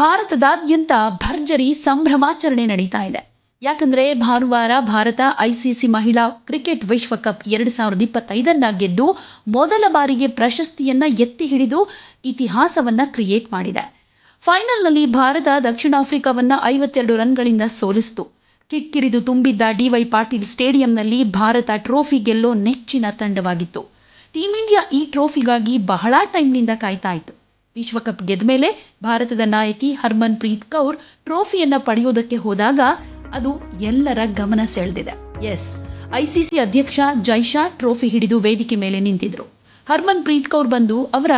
ಭಾರತದಾದ್ಯಂತ ಭರ್ಜರಿ ಸಂಭ್ರಮಾಚರಣೆ ನಡೀತಾ ಇದೆ. ಯಾಕಂದ್ರೆ ಭಾನುವಾರ ಭಾರತ ಐಸಿಸಿ ಮಹಿಳಾ ಕ್ರಿಕೆಟ್ ವಿಶ್ವಕಪ್ ಎರಡು ಸಾವಿರದ ಇಪ್ಪತ್ತೈದನ್ನ ಗೆದ್ದು ಮೊದಲ ಬಾರಿಗೆ ಪ್ರಶಸ್ತಿಯನ್ನ ಎತ್ತಿ ಹಿಡಿದು ಇತಿಹಾಸವನ್ನ ಕ್ರಿಯೇಟ್ ಮಾಡಿದೆ. ಫೈನಲ್ನಲ್ಲಿ ಭಾರತ ದಕ್ಷಿಣ ಆಫ್ರಿಕಾವನ್ನ ಐವತ್ತೆರಡು ರನ್ಗಳಿಂದ ಸೋಲಿಸಿತು. ಕಿಕ್ಕಿರಿದು ತುಂಬಿದ್ದ ಡಿವೈ ಪಾಟೀಲ್ ಸ್ಟೇಡಿಯಂನಲ್ಲಿ ಭಾರತ ಟ್ರೋಫಿ ಗೆಲ್ಲೋ ನೆಚ್ಚಿನ ತಂಡವಾಗಿತ್ತು. ಟೀಂ ಇಂಡಿಯಾ ಈ ಟ್ರೋಫಿಗಾಗಿ ಬಹಳ ಟೈಮ್ನಿಂದ ಕಾಯ್ತಾ ಇತ್ತು. ವಿಶ್ವಕಪ್ ಗೆದ್ದ ಮೇಲೆ ಭಾರತದ ನಾಯಕಿ ಹರ್ಮನ್ ಪ್ರೀತ್ ಕೌರ್ ಟ್ರೋಫಿಯನ್ನು ಪಡೆಯೋದಕ್ಕೆ ಹೋದಾಗ ಅದು ಎಲ್ಲರ ಗಮನ ಸೆಳೆದಿದೆ. ಎಸ್, ಐಸಿಸಿ ಅಧ್ಯಕ್ಷ ಜೈಶಾ ಟ್ರೋಫಿ ಹಿಡಿದು ವೇದಿಕೆ ಮೇಲೆ ನಿಂತಿದ್ರು. ಹರ್ಮನ್ ಪ್ರೀತ್ ಕೌರ್ ಬಂದು ಅವರ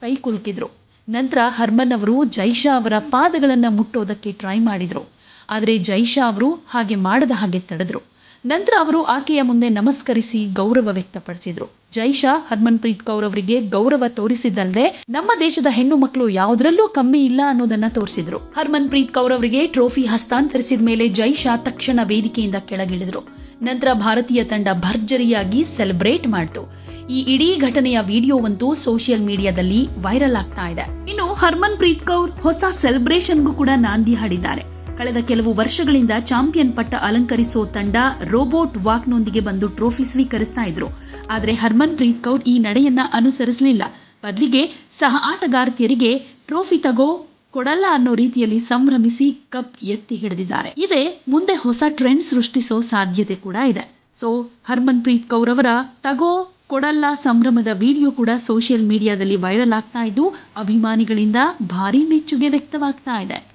ಕೈ ಕುಲುಕಿದ್ರು. ನಂತರ ಹರ್ಮನ್ ಅವರು ಜೈಶಾ ಅವರ ಪಾದಗಳನ್ನು ಮುಟ್ಟೋದಕ್ಕೆ ಟ್ರೈ ಮಾಡಿದ್ರು. ಆದರೆ ಜೈಶಾ ಅವರು ಹಾಗೆ ಮಾಡದ ಹಾಗೆ ತಡೆದ್ರು. ನಂತರ ಅವರು ಆಕೆಯ ಮುಂದೆ ನಮಸ್ಕರಿಸಿ ಗೌರವ ವ್ಯಕ್ತಪಡಿಸಿದ್ರು. ಜೈಶಾ ಹರ್ಮನ್ ಪ್ರೀತ್ ಕೌರ್ ಅವರಿಗೆ ಗೌರವ ತೋರಿಸಿದ್ದಲ್ಲದೆ ನಮ್ಮ ದೇಶದ ಹೆಣ್ಣು ಮಕ್ಕಳು ಯಾವುದರಲ್ಲೂ ಕಮ್ಮಿ ಇಲ್ಲ ಅನ್ನೋದನ್ನ ತೋರಿಸಿದ್ರು. ಹರ್ಮನ್ ಪ್ರೀತ್ ಕೌರ್ ಅವರಿಗೆ ಟ್ರೋಫಿ ಹಸ್ತಾಂತರಿಸಿದ ಮೇಲೆ ಜೈಶಾ ತಕ್ಷಣ ವೇದಿಕೆಯಿಂದ ಕೆಳಗಿಳಿದ್ರು. ನಂತರ ಭಾರತೀಯ ತಂಡ ಭರ್ಜರಿಯಾಗಿ ಸೆಲೆಬ್ರೇಟ್ ಮಾಡಿತು. ಈ ಇಡೀ ಘಟನೆಯ ವಿಡಿಯೋವಂತೂ ಸೋಷಿಯಲ್ ಮೀಡಿಯಾದಲ್ಲಿ ವೈರಲ್ ಆಗ್ತಾ ಇದೆ. ಇನ್ನು ಹರ್ಮನ್ ಪ್ರೀತ್ ಕೌರ್ ಹೊಸ ಸೆಲೆಬ್ರೇಷನ್ಗೂ ಕೂಡ ನಾಂದಿ ಹಾಡಿದ್ದಾರೆ. ಕಳೆದ ಕೆಲವು ವರ್ಷಗಳಿಂದ ಚಾಂಪಿಯನ್ ಪಟ್ಟ ಅಲಂಕರಿಸೋ ತಂಡ ರೋಬೋಟ್ ವಾಕ್ನೊಂದಿಗೆ ಬಂದು ಟ್ರೋಫಿ ಸ್ವೀಕರಿಸ್ತಾ ಇದ್ರು. ಆದರೆ ಹರ್ಮನ್ ಪ್ರೀತ್ ಕೌರ್ ಈ ನಡೆಯನ್ನ ಅನುಸರಿಸಲಿಲ್ಲ. ಬದಲಿಗೆ ಸಹ ಆಟಗಾರ್ತಿಯರಿಗೆ ಟ್ರೋಫಿ ತಗೋ ಕೊಡಲ್ಲ ಅನ್ನೋ ರೀತಿಯಲ್ಲಿ ಸಂಭ್ರಮಿಸಿ ಕಪ್ ಎತ್ತಿ ಹಿಡಿದಿದ್ದಾರೆ. ಇದೇ ಮುಂದೆ ಹೊಸ ಟ್ರೆಂಡ್ ಸೃಷ್ಟಿಸೋ ಸಾಧ್ಯತೆ ಕೂಡ ಇದೆ. ಸೊ ಹರ್ಮನ್ ಪ್ರೀತ್ ಕೌರ್ ಅವರ ತಗೋ ಕೊಡಲ್ಲ ಸಂಭ್ರಮದ ವಿಡಿಯೋ ಕೂಡ ಸೋಷಿಯಲ್ ಮೀಡಿಯಾದಲ್ಲಿ ವೈರಲ್ ಆಗ್ತಾ ಇದ್ದು, ಅಭಿಮಾನಿಗಳಿಂದ ಭಾರಿ ಮೆಚ್ಚುಗೆ ವ್ಯಕ್ತವಾಗ್ತಾ ಇದೆ.